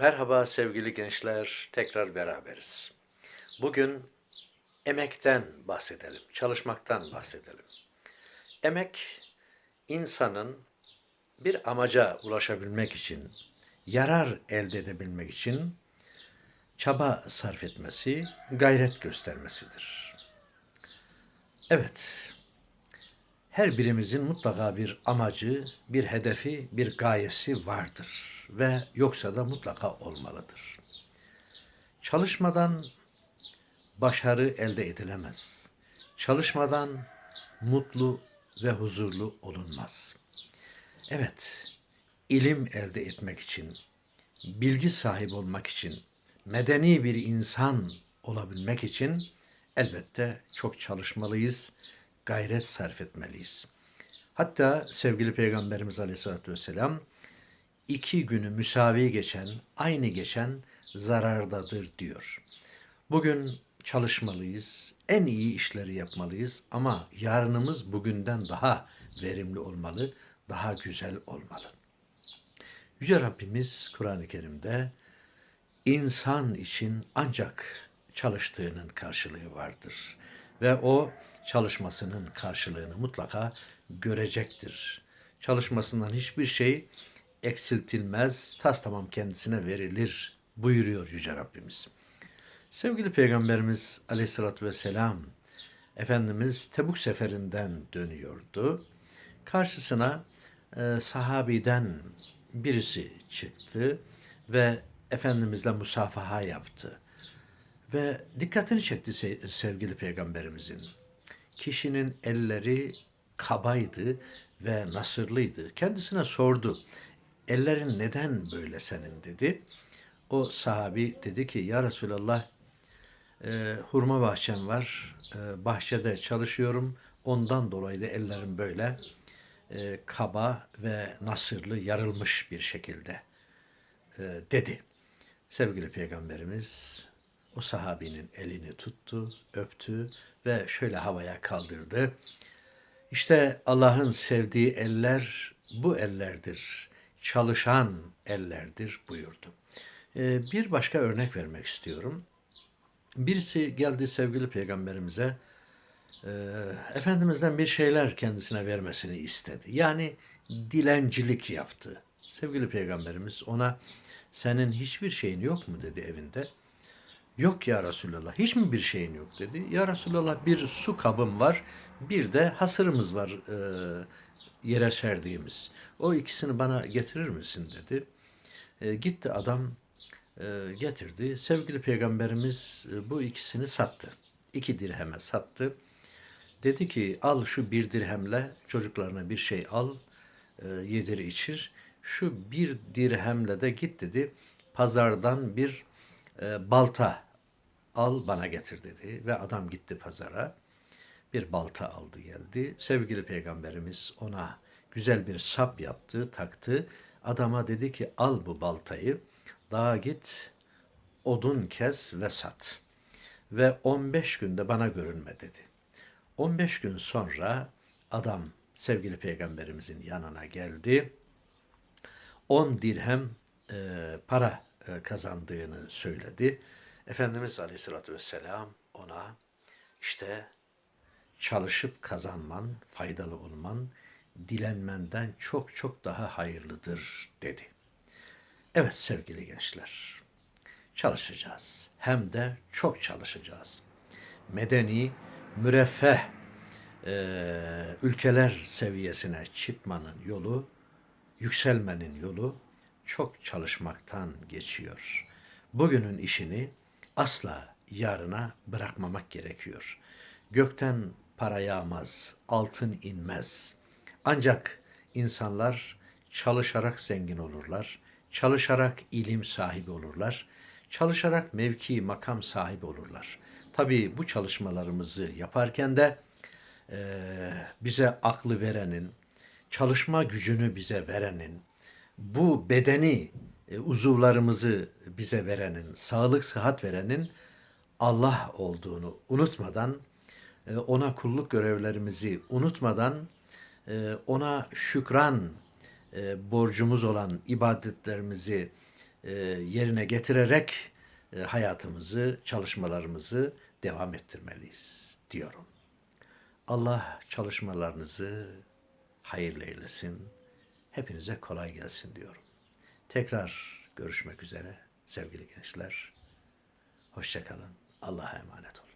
Merhaba sevgili gençler, tekrar beraberiz. Bugün emekten bahsedelim, çalışmaktan bahsedelim. Emek, insanın bir amaca ulaşabilmek için, yarar elde edebilmek için çaba sarf etmesi, gayret göstermesidir. Evet, her birimizin mutlaka bir amacı, bir hedefi, bir gayesi vardır ve yoksa da mutlaka olmalıdır. Çalışmadan başarı elde edilemez. Çalışmadan mutlu ve huzurlu olunmaz. Evet, ilim elde etmek için, bilgi sahibi olmak için, medeni bir insan olabilmek için elbette çok çalışmalıyız, gayret sarf etmeliyiz. Hatta sevgili Peygamberimiz Aleyhisselatü Vesselam iki günü müsavi geçen, aynı geçen zarardadır diyor. Bugün çalışmalıyız, en iyi işleri yapmalıyız ama yarınımız bugünden daha verimli olmalı, daha güzel olmalı. Yüce Rabbimiz Kur'an-ı Kerim'de insan için ancak çalıştığının karşılığı vardır. Ve o çalışmasının karşılığını mutlaka görecektir. Çalışmasından hiçbir şey eksiltilmez, tas tamam kendisine verilir buyuruyor Yüce Rabbimiz. Sevgili Peygamberimiz aleyhissalatü vesselam, Efendimiz Tebuk seferinden dönüyordu. Karşısına e, sahabiden birisi çıktı ve Efendimizle musafaha yaptı. Ve dikkatini çekti sevgili peygamberimizin. Kişinin elleri kabaydı ve nasırlıydı. Kendisine sordu. Ellerin neden böyle senin dedi. O sahabi dedi ki ya Resulallah e, hurma bahçem var. E, bahçede çalışıyorum. Ondan dolayı da ellerim böyle e, kaba ve nasırlı yarılmış bir şekilde e, dedi. Sevgili Peygamberimiz o sahabinin elini tuttu, öptü ve şöyle havaya kaldırdı. İşte Allah'ın sevdiği eller bu ellerdir. Çalışan ellerdir buyurdu. Ee, bir başka örnek vermek istiyorum. Birisi geldi sevgili peygamberimize e, Efendimiz'den bir şeyler kendisine vermesini istedi. Yani dilencilik yaptı. Sevgili peygamberimiz ona senin hiçbir şeyin yok mu dedi evinde. Yok ya Resulallah hiç mi bir şeyin yok dedi. Ya Resulallah bir su kabım var bir de hasırımız var e, yere serdiğimiz. O ikisini bana getirir misin dedi. E, gitti adam e, getirdi. Sevgili peygamberimiz e, bu ikisini sattı. İki dirheme sattı. Dedi ki al şu bir dirhemle çocuklarına bir şey al e, yedir içir. Şu bir dirhemle de git dedi pazardan bir e, balta al bana getir dedi ve adam gitti pazara bir balta aldı geldi. Sevgili peygamberimiz ona güzel bir sap yaptı, taktı. Adama dedi ki al bu baltayı, dağa git, odun kes ve sat. Ve 15 günde bana görünme dedi. 15 gün sonra adam sevgili peygamberimizin yanına geldi. 10 dirhem e, para e, kazandığını söyledi. Efendimiz Aleyhisselatü Vesselam ona işte çalışıp kazanman, faydalı olman, dilenmenden çok çok daha hayırlıdır dedi. Evet sevgili gençler, çalışacağız. Hem de çok çalışacağız. Medeni, müreffeh e, ülkeler seviyesine çıkmanın yolu, yükselmenin yolu çok çalışmaktan geçiyor. Bugünün işini asla yarına bırakmamak gerekiyor. Gökten para yağmaz, altın inmez. Ancak insanlar çalışarak zengin olurlar, çalışarak ilim sahibi olurlar, çalışarak mevki, makam sahibi olurlar. Tabii bu çalışmalarımızı yaparken de e, bize aklı verenin, çalışma gücünü bize verenin, bu bedeni, e, uzuvlarımızı bize verenin, sağlık, sıhhat verenin Allah olduğunu unutmadan e, ona kulluk görevlerimizi unutmadan e, ona şükran borcumuz olan ibadetlerimizi yerine getirerek hayatımızı, çalışmalarımızı devam ettirmeliyiz diyorum. Allah çalışmalarınızı hayırlı eylesin. Hepinize kolay gelsin diyorum. Tekrar görüşmek üzere sevgili gençler. Hoşçakalın. Allah'a emanet olun.